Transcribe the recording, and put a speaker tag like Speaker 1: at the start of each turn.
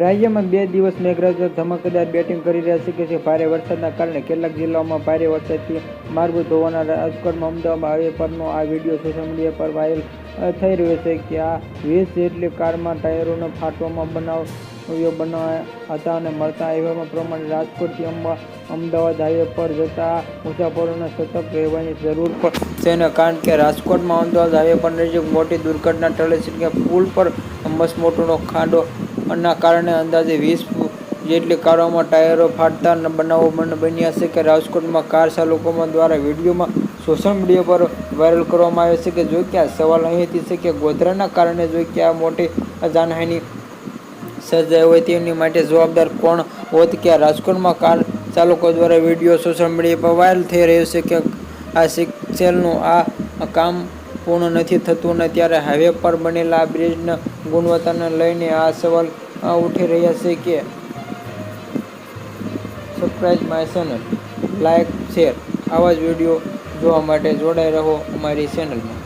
Speaker 1: રાજ્યમાં બે દિવસ મેઘરાજા ધમાકેદાર બેટિંગ કરી રહ્યા છે કે ભારે વરસાદના કારણે કેટલાક જિલ્લાઓમાં ભારે વરસાદથી માર્ગો ધોવાના રાજકોટમાં અમદાવાદ આવે પરનો આ વીડિયો સોશિયલ મીડિયા પર વાયરલ થઈ રહ્યો છે કે આ વીસ જેટલી કારમાં ટાયરોને ફાટવામાં બનાવ્યો બનાવ્યા હતા અને મળતા હાઈવેમાં પ્રમાણે રાજકોટથી અંબા, અમદાવાદ હાઈવે પર જતા મુસાફરોને સતર્ક રહેવાની જરૂર પણ છે ને, કારણ કે રાજકોટમાં અમદાવાદ હાઈવે પર નજીક મોટી દુર્ઘટના ટળે છે કે પુલ પર મસમોટોનો ખાડો ના કારણે અંદાજે વીસ જેટલી કારોમાં ટાયરો ફાટતા બનાવો બન્યા છે કે રાજકોટમાં કાર ચાલકોમાં દ્વારા વિડીયોમાં સોશિયલ મીડિયા પર વાયરલ કરવામાં આવે છે કે જો કે આ સવાલ અહીંથી છે કે ગોધરાના કારણે જો કે આ મોટી જાનહાની સર્જાઈ હોય તેમની માટે જવાબદાર કોણ હોત કે રાજકોટમાં કાર ચાલકો દ્વારા વીડિયો સોશિયલ મીડિયા પર વાયરલ થઈ રહ્યો છે કે આ સિક્સેલનું આ કામ પૂર્ણ નથી થતું ને ત્યારે હાઈવે પર બનેલા આ બ્રિજના ગુણવત્તાને લઈને આ સવાલ ઉઠી રહ્યા છે કે subscribe my channel like share આવા જ વીડિયો જોવા માટે જોડાઈ રહો અમારી ચેનલમાં